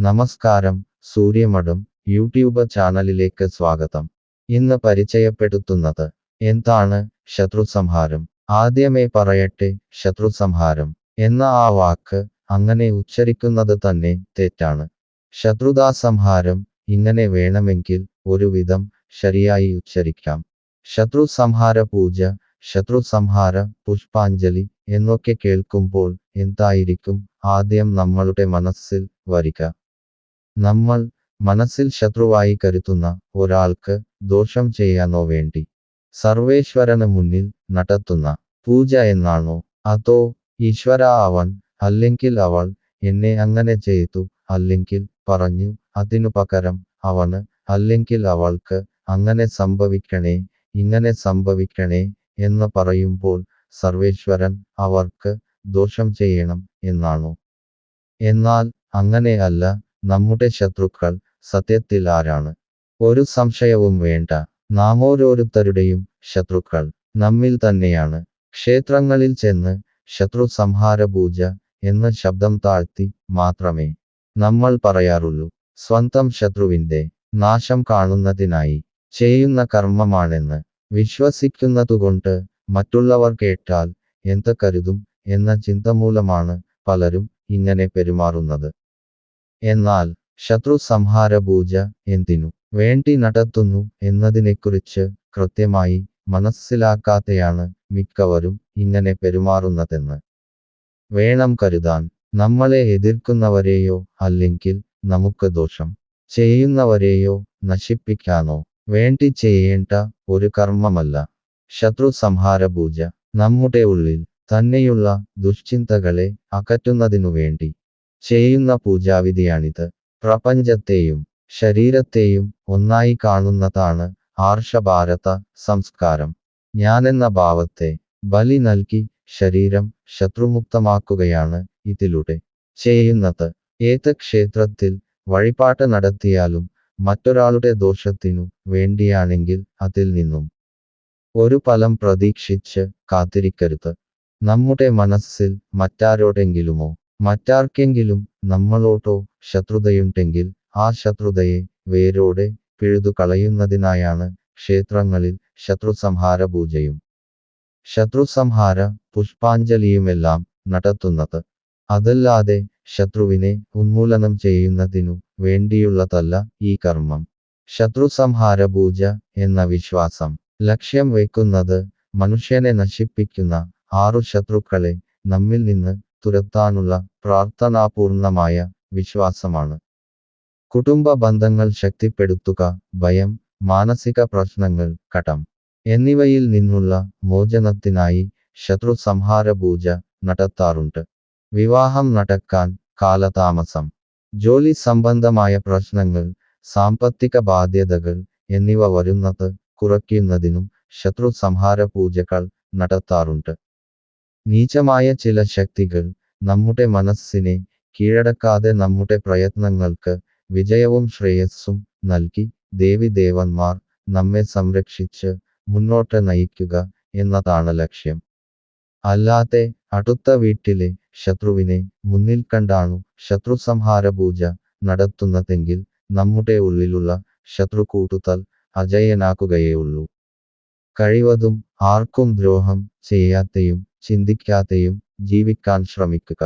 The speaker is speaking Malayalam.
നമസ്കാരം സൂര്യമഠം യൂട്യൂബ് ചാനലിലേക്ക് സ്വാഗതം. ഇന്ന് പരിചയപ്പെടുത്തുന്നത് എന്താണ് ശത്രുസംഹാരം? ആദ്യമേ പറയട്ടെ ശത്രുസംഹാരം എന്ന ആ വാക്ക് അങ്ങനെ ഉച്ചരിക്കുന്നത് തന്നെ തെറ്റാണ്. ശത്രുതാസംഹാരം ഇങ്ങനെ വേണമെങ്കിൽ ഒരുവിധം ശരിയായി ഉച്ചരിക്കാം. ശത്രു സംഹാര പൂജ ശത്രു സംഹാര പുഷ്പാഞ്ജലി എന്നൊക്കെ കേൾക്കുമ്പോൾ എന്തായിരിക്കും ആദ്യം നമ്മളുടെ മനസ്സിൽ വരിക? നമ്മൾ മനസ്സിൽ ശത്രുവായി കരുതുന്ന ഒരാൾക്ക് ദോഷം ചെയ്യാനോ വേണ്ടി സർവേശ്വരന് മുന്നിൽ നടത്തുന്ന പൂജ എന്നാണോ? അതോ ഈശ്വര അവൻ അല്ലെങ്കിൽ അവൾ എന്നെ അങ്ങനെ ചെയ്തു അല്ലെങ്കിൽ പറഞ്ഞു അതിനു പകരം അവന് അല്ലെങ്കിൽ അവൾക്ക് അങ്ങനെ സംഭവിക്കണേ ഇങ്ങനെ സംഭവിക്കണേ എന്ന് പറയുമ്പോൾ സർവേശ്വരൻ അവർക്ക് ദോഷം ചെയ്യണം എന്നാണോ? എന്നാൽ അങ്ങനെയല്ല നമ്മുടെ ശത്രുക്കൾ സത്യത്തിൽ ആരാണ്? ഒരു സംശയവും വേണ്ട. നാം ഓരോരുത്തരുടെയും ശത്രുക്കൾ നമ്മിൽ തന്നെയാണ്. ക്ഷേത്രങ്ങളിൽ ചെന്ന് ശത്രു സംഹാര പൂജ എന്ന ശബ്ദം താഴ്ത്തി മാത്രമേ നമ്മൾ പറയാറുള്ളൂ. സ്വന്തം ശത്രുവിന്റെ നാശം കാണുന്നതിനായി ചെയ്യുന്ന കർമ്മമാണെന്ന് വിശ്വസിക്കുന്നതുകൊണ്ട് മറ്റുള്ളവർ കേട്ടാൽ എന്ത് കരുതും എന്ന ചിന്ത മൂലമാണ് പലരും ഇങ്ങനെ പെരുമാറുന്നത്. എന്നാൽ ശത്രു സംഹാര പൂജ എന്തിനു? വേണ്ടി നടത്തുന്നു എന്നതിനെക്കുറിച്ച് കൃത്യമായി മനസ്സിലാക്കാതെയാണ് മിക്കവരും ഇങ്ങനെ പെരുമാറുന്നതെന്ന്. വേണം കരുതാൻ. നമ്മളെ എതിർക്കുന്നവരെയോ അല്ലെങ്കിൽ നമുക്ക് ദോഷം ചെയ്യുന്നവരെയോ നശിപ്പിക്കാനോ വേണ്ടി ചെയ്യേണ്ട ഒരു കർമ്മമല്ല. ശത്രു സംഹാര പൂജ നമ്മുടെ ഉള്ളിൽ തന്നെയുള്ള ദുശ്ചിന്തകളെ അകറ്റുന്നതിനു വേണ്ടി ചെയ്യുന്ന പൂജാവിധിയാണിത്. പ്രപഞ്ചത്തെയും ശരീരത്തെയും ഒന്നായി കാണുന്നതാണ് ആർഷഭാരത സംസ്കാരം. ഞാനെന്ന ഭാവത്തെ ബലി നൽകി ശരീരം ശത്രുമുക്തമാക്കുകയാണ് ഇതിലൂടെ ചെയ്യുന്നത്. ഏത് ക്ഷേത്രത്തിൽ വഴിപാട്ട് നടത്തിയാലും മറ്റൊരാളുടെ ദോഷത്തിനു വേണ്ടിയാണെങ്കിൽ അതിൽ നിന്നും ഒരു ഫലം പ്രതീക്ഷിച്ച് കാത്തിരിക്കരുത്. നമ്മുടെ മനസ്സിൽ മറ്റാരോടെങ്കിലുമോ മറ്റാർക്കെങ്കിലും നമ്മളോട്ടോ ശത്രുതയുണ്ടെങ്കിൽ ആ ശത്രുതയെ വേരോടെ പിഴുതുകളയുന്നതിനായാണ് ക്ഷേത്രങ്ങളിൽ ശത്രുസംഹാര പൂജയും. ശത്രുസംഹാര പുഷ്പാഞ്ജലിയുമെല്ലാം നടത്തുന്നത്. അതല്ലാതെ ശത്രുവിനെ ഉന്മൂലനം ചെയ്യുന്നതിനു വേണ്ടിയുള്ളതല്ല ഈ കർമ്മം. ശത്രുസംഹാര പൂജ എന്ന വിശ്വാസം ലക്ഷ്യം വയ്ക്കുന്നത് മനുഷ്യനെ നശിപ്പിക്കുന്ന ആറു ശത്രുക്കളെ നമ്മിൽ നിന്ന് തുരത്താനുള്ള പ്രാർത്ഥനാപൂർണമായ വിശ്വാസമാണ്. കുടുംബ ബന്ധങ്ങൾ ശക്തിപ്പെടുത്തുക ഭയം മാനസിക പ്രശ്നങ്ങൾ കടം എന്നിവയിൽ നിന്നുള്ള മോചനത്തിനായി ശത്രു സംഹാര പൂജ നടത്താറുണ്ട്. വിവാഹം നടക്കാൻ കാലതാമസം ജോലി സംബന്ധമായ പ്രശ്നങ്ങൾ സാമ്പത്തിക ബാധ്യതകൾ എന്നിവ വരുന്നത് കുറയ്ക്കുന്നതിനും ശത്രു സംഹാര പൂജകൾ നടത്താറുണ്ട്. നീചമായ ചില ശക്തികൾ നമ്മുടെ മനസ്സിനെ കീഴടക്കാതെ നമ്മുടെ പ്രയത്നങ്ങൾക്ക് വിജയവും ശ്രേയസ്സും നൽകി ദേവി ദേവന്മാർ നമ്മെ സംരക്ഷിച്ച് മുന്നോട്ട് നയിക്കുക എന്നതാണ് ലക്ഷ്യം. അല്ലാതെ അടുത്ത വീട്ടിലെ ശത്രുവിനെ മുന്നിൽ കണ്ടാണു ശത്രു സംഹാര പൂജ നടത്തുന്നതെങ്കിൽ നമ്മുടെ ഉള്ളിലുള്ള ശത്രു കൂട്ടുതൽ അജയനാക്കുകയേയുള്ളൂ കഴിവതും ആർക്കും ദ്രോഹം ചെയ്യാത്തയും ചിന്തിക്കാതെയും ജീവിക്കാൻ ശ്രമിക്കുക.